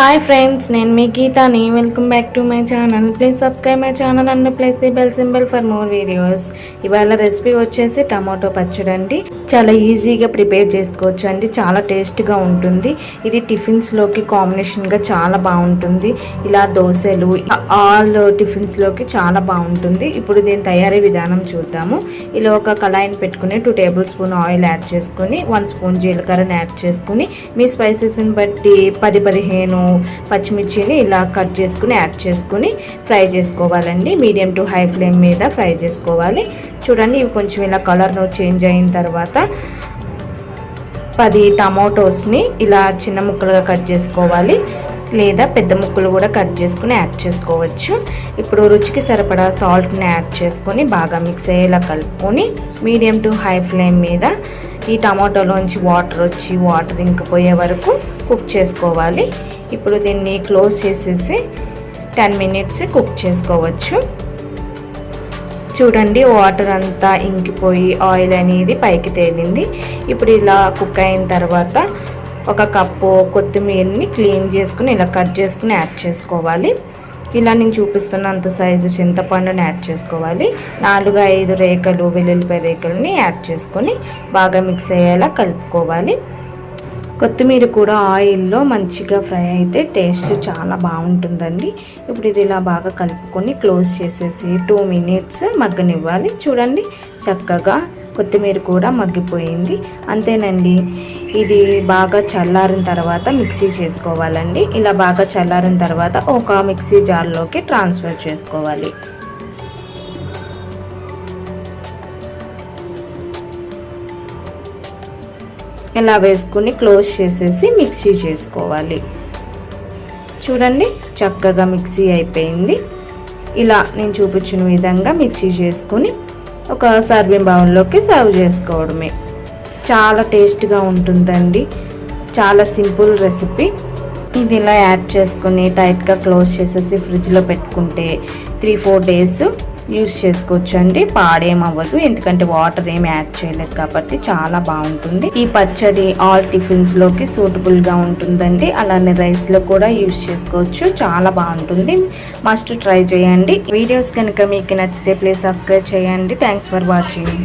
Hi friends నేను మీ గీతాని. Welcome back to my channel please subscribe my channel and press the bell symbol for more videos ఇవాళ recipe వచ్చేసి tomato పచ్చడి అండి చాలా ఈజీగా ప్రిపేర్ చేసుకోవచ్చు అండి. చాలా టేస్ట్గా ఉంటుంది. ఇది టిఫిన్స్లోకి కాంబినేషన్గా చాలా బాగుంటుంది. ఇలా దోశలు ఆల్ టిఫిన్స్లోకి చాలా బాగుంటుంది. ఇప్పుడు దీని తయారీ విధానం చూద్దాము. ఇలా ఒక కళాయిని పెట్టుకుని two tablespoon oil add చేసుకుని వన్ స్పూన్ జీలకర్రని యాడ్ చేసుకుని మీ స్పైసెస్ని బట్టి పది పదిహేను పచ్చిమిర్చిని ఇలా కట్ చేసుకుని యాడ్ చేసుకుని ఫ్రై చేసుకోవాలండి. మీడియం టు హై ఫ్లేమ్ మీద ఫ్రై చేసుకోవాలి. చూడండి ఇవి కొంచెం ఇలా కలర్ను చేంజ్ అయిన తర్వాత పది టమాటోస్ని ఇలా చిన్న ముక్కలుగా కట్ చేసుకోవాలి. లేదా పెద్ద ముక్కలు కూడా కట్ చేసుకుని యాడ్ చేసుకోవచ్చు. ఇప్పుడు రుచికి సరిపడా సాల్ట్ని యాడ్ చేసుకొని బాగా మిక్స్ అయ్యేలా కలుపుకొని మీడియం టు హై ఫ్లేమ్ మీద ఈ టమాటోలోంచి వాటర్ వచ్చి వాటర్ ఇంకిపోయే వరకు కుక్ చేసుకోవాలి. ఇప్పుడు దీన్ని క్లోజ్ చేసేసి టెన్ మినిట్స్ కుక్ చేసుకోవచ్చు. చూడండి వాటర్ అంతా ఇంకిపోయి ఆయిల్ అనేది పైకి తేలింది. ఇప్పుడు ఇలా కుక్ అయిన తర్వాత ఒక కప్పు కొత్తిమీరని క్లీన్ చేసుకుని ఇలా కట్ చేసుకుని యాడ్ చేసుకోవాలి. ఇలా నేను చూపిస్తున్న అంత సైజు చింతపండుని యాడ్ చేసుకోవాలి. నాలుగు ఐదు రేఖలు వెల్లుల్లిపాయ రేఖలని యాడ్ చేసుకొని బాగా మిక్స్ అయ్యేలా కలుపుకోవాలి. కొత్తిమీర కూడా ఆయిల్లో మంచిగా ఫ్రై అయితే టేస్ట్ చాలా బాగుంటుందండి. ఇప్పుడు ఇది ఇలా బాగా కలుపుకొని క్లోజ్ చేసేసి టూ మినిట్స్ మగ్గనివ్వాలి. చూడండి చక్కగా కొత్తిమీర కూడా మగ్గిపోయింది. అంతేనండి. ఇది బాగా చల్లారిన తర్వాత మిక్సీ చేసుకోవాలండి. ఇలా బాగా చల్లారిన తర్వాత ఒక మిక్సీ జార్లోకి ట్రాన్స్ఫర్ చేసుకోవాలి. ఇలా వేసుకుని క్లోజ్ చేసేసి మిక్సీ చేసుకోవాలి. చూడండి చక్కగా మిక్సీ అయిపోయింది. ఇలా నేను చూపించిన విధంగా మిక్సీ చేసుకుని ఒక సర్వింగ్ బౌల్లోకి సర్వ్ చేసుకోవడమే. చాలా టేస్ట్గా ఉంటుందండి. చాలా సింపుల్ రెసిపీ. ఇది ఇలా యాడ్ చేసుకుని టైట్గా క్లోజ్ చేసేసి ఫ్రిడ్జ్లో పెట్టుకుంటే త్రీ ఫోర్ డేస్ యూస్ చేసుకోవచ్చు అండి పాడేమవ్వదు ఎందుకంటే వాటర్ ఏమి యాడ్ చేయలేదు కాబట్టి చాలా బాగుంటుంది. ఈ పచ్చడి ఆల్ టిఫిన్స్లోకి సూటబుల్గా ఉంటుందండి. అలానే రైస్లో కూడా యూస్ చేసుకోవచ్చు. చాలా బాగుంటుంది. మస్ట్ ట్రై చేయండి. వీడియోస్ కనుక మీకు నచ్చితే ప్లీజ్ సబ్స్క్రైబ్ చేయండి. Thanks for watching.